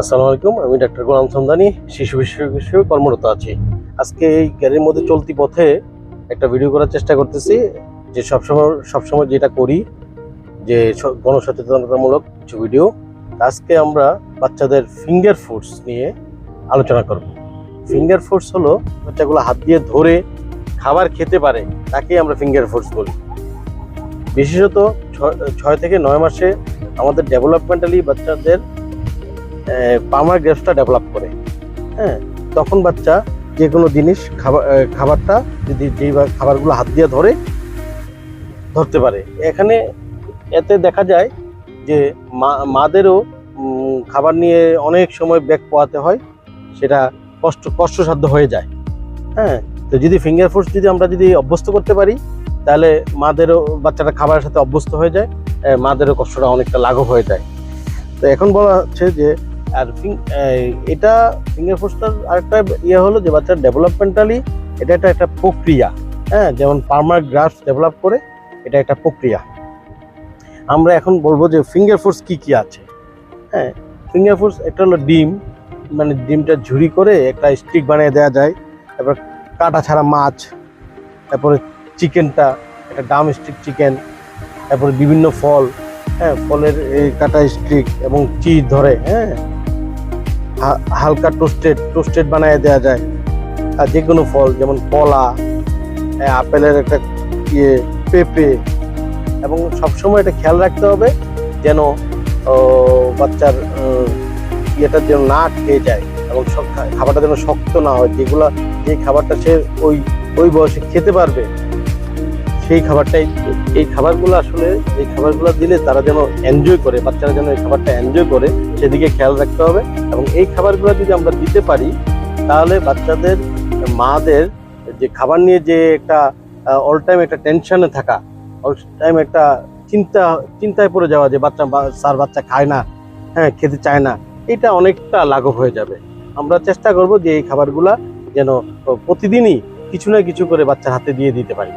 আসসালামু আলাইকুম, আমি ডাক্তার গোলাম সন্ধানী, শিশু বিশেষজ্ঞ হিসেবে কর্মরত আছি। আজকে এই গাড়ির মধ্যে চলতি পথে একটা ভিডিও করার চেষ্টা করতেছি, যে সবসময় সবসময় যেটা করি, যে গণসচেতনতামূলক কিছু ভিডিও আজকে আমরা বাচ্চাদের ফিঙ্গার ফুডস নিয়ে আলোচনা করব। ফিঙ্গার ফুডস হলো বাচ্চাগুলো হাত দিয়ে ধরে খাবার খেতে পারে, তাকেই আমরা ফিঙ্গার ফুডস বলি। বিশেষত ছয় থেকে নয় মাসে আমাদের ডেভেলপমেন্টালি বাচ্চাদের পামার গ্রেপসটা ডেভেলপ করে হ্যাঁ? তখন বাচ্চা যে কোনো জিনিস খাবার খাবারটা যদি যেই খাবারগুলো হাত দিয়ে ধরে, ধরতে পারে। এখানে এতে দেখা যায় যে মা, মাদেরও খাবার নিয়ে অনেক সময় ব্যাগ পোয়াতে হয়, সেটা কষ্ট, কষ্টসাধ্য হয়ে যায় হ্যাঁ? তো যদি ফিঙ্গার ফুডস যদি আমরা যদি অভ্যস্ত করতে পারি, তাহলে মাদেরও, বাচ্চাটা খাবারের সাথে অভ্যস্ত হয়ে যায় মাদেরও কষ্টটা অনেকটা লাঘব হয়ে যায়। তো এখন বলা হচ্ছে যে আর এটা ফিঙ্গার ফোস্টার আরেকটা ইয়ে হলো যে বাচ্চার ডেভেলপমেন্টালি এটা একটা একটা প্রক্রিয়া হ্যাঁ? যেমন পার্মার গ্রাফ ডেভেলপ করে এটা একটা প্রক্রিয়া। আমরা এখন বলব যে ফিঙ্গার ফোর্স কী, কি আছে হ্যাঁ? ফিঙ্গার ফোর্স একটা হলো ডিম মানে ডিমটা ঝুড়ি করে একটা স্টিক বানিয়ে দেওয়া যায়, তারপর কাটা ছাড়া মাছ, তারপরে চিকেনটা, একটা ডাম স্টিক চিকেন, তারপরে বিভিন্ন ফল হ্যাঁ? ফলের কাটা স্টিক এবং চিজ ধরে হ্যাঁ? হালকা টোস্টেড টোস্টেড বানিয়ে দেওয়া যায়। আর যে কোনো ফল, যেমন কলা আপেলের একটা ইয়ে পেঁপে, এবং সবসময় এটা খেয়াল রাখতে হবে যেন বাচ্চার ইয়েটা যেন না খেয়ে যায় এবং খাবারটা যেন শক্ত না হয়। যেগুলো, যে খাবারটা সে ওই ওই বয়সে খেতে পারবে সেই খাবারটাই এই খাবারগুলো আসলে এই খাবারগুলো দিলে তারা যেন এনজয় করে, বাচ্চারা যেন এই খাবারটা এনজয় করে, সেদিকে খেয়াল রাখতে হবে। এবং এই খাবারগুলো যদি আমরা দিতে পারি, তাহলে বাচ্চাদের, মাদের যে খাবার নিয়ে যে একটা অল টাইম একটা টেনশনে থাকা অল টাইম একটা চিন্তা, চিন্তায় পড়ে যাওয়া যে বাচ্চা স্যার বাচ্চা খায় না হ্যাঁ খেতে চায় না, এটা অনেকটা লাঘব হয়ে যাবে। আমরা চেষ্টা করব যে এই খাবারগুলা যেন প্রতিদিনই কিছু না কিছু করে বাচ্চার হাতে দিয়ে দিতে পারি।